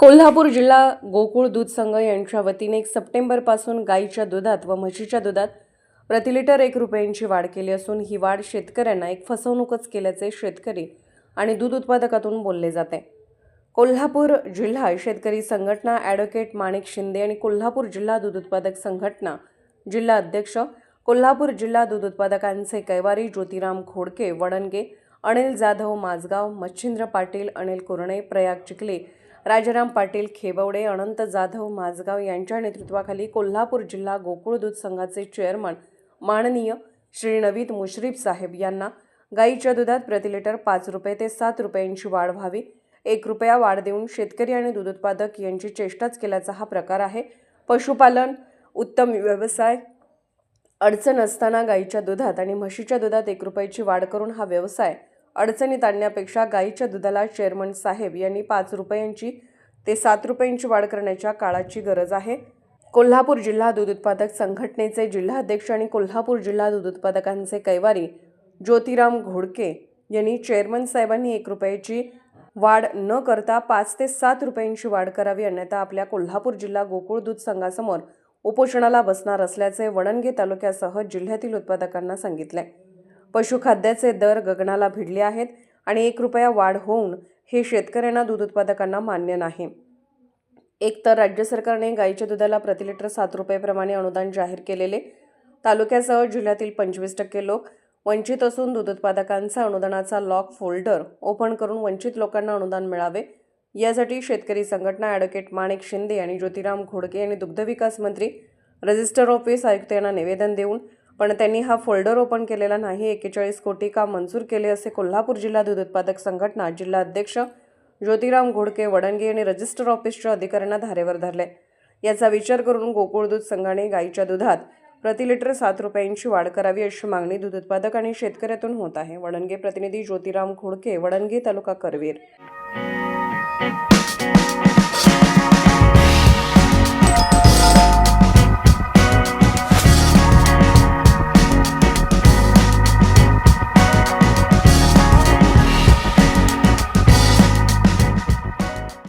कोल्हापूर जिल्हा गोकुळ दूध संघ यांच्या वतीने एक सप्टेंबरपासून गाईच्या दुधात व म्हशीच्या दुधात प्रति लिटर एक रुपयांची वाढ केली असून ही वाढ शेतकऱ्यांना एक फसवणूकच केल्याचे शेतकरी आणि दूध उत्पादकातून बोलले जाते. कोल्हापूर जिल्हा शेतकरी संघटना ॲडव्होकेट माणिक शिंदे आणि कोल्हापूर जिल्हा दूध उत्पादक संघटना जिल्हा अध्यक्ष कोल्हापूर जिल्हा दूध उत्पादकांचे कैवारी ज्योतिराम खोडके वडणगे अनिल जाधव माझगाव मच्छिंद्र पाटील अनिल कुरणे प्रयाग चिखले राजाराम पाटील खेबवडे अनंत जाधव माझगाव यांच्या नेतृत्वाखाली कोल्हापूर जिल्हा गोकुळ दूध संघाचे चेअरमन माननीय श्री नवीद मुश्रीफ साहेब यांना गाईच्या दुधात प्रति लिटर पाच रुपये ते सात रुपयांची वाढ व्हावी एक रुपया वाढ देऊन शेतकरी आणि दूध उत्पादक यांची चेष्टाच केल्याचा हा प्रकार आहे. पशुपालन उत्तम व्यवसाय अडचण असताना गाईच्या दुधात आणि म्हशीच्या दुधात एक रुपयाची वाढ करून हा व्यवसाय अडचणीत आणण्यापेक्षा गाईच्या दुधाला चेअरमन साहेब यांनी पाच रुपयांची ते सात रुपयांची वाढ करण्याच्या काळाची गरज आहे. कोल्हापूर जिल्हा दूध उत्पादक संघटनेचे जिल्हाध्यक्ष आणि कोल्हापूर जिल्हा दूध उत्पादकांचे कैवारी ज्योतिराम घोडके यांनी चेअरमन साहेबांनी एक रुपयाची वाढ न करता पाच ते सात रुपयांची वाढ करावी अन्यथा आपल्या कोल्हापूर जिल्हा गोकुळ दूध संघासमोर उपोषणाला बसणार असल्याचे वडणगे तालुक्यासह जिल्ह्यातील उत्पादकांना सांगितले. पशुखाद्याचे दर गगनाला भिडले आहेत आणि एक रुपया वाढ होऊन हे शेतकऱ्यांना दूध उत्पादकांना मान्य नाही. एक तर राज्य सरकारने गाईच्या दुधाला प्रति लिटर सात रुपयेप्रमाणे अनुदान जाहीर केलेले तालुक्यासह जिल्ह्यातील पंचवीस टक्के लोक वंचित असून दूध उत्पादकांचा अनुदानाचा लॉक फोल्डर ओपन करून वंचित लोकांना अनुदान मिळावे. यासाठी शेतकरी संघटना ॲडव्होकेट माणिक शिंदे आणि ज्योतिराम घोडके यांनी दुग्धविकास मंत्री रजिस्टर ऑफिस आयुक्त यांना निवेदन देऊन पण त्यांनी हा फोल्डर ओपन केलेला नाही. एक्केचाळीस कोटी का मंजूर केले असे कोल्हापूर जिल्हा दूध उत्पादक संघटना जिल्हा अध्यक्ष ज्योतिराम घोडके वडणगे आणि रजिस्टर ऑफिसच्या अधिकाऱ्यांना धारेवर धरले. याचा विचार करून गोकुळ दूध संघाने गाईच्या दुधात प्रति लिटर सात रुपयांची वाढ करावी अशी मागणी दूध उत्पादक आणि शेतकऱ्यातून होत आहे. वडणगे प्रतिनिधी ज्योतिराम घोडके वडणगे तालुका करवीर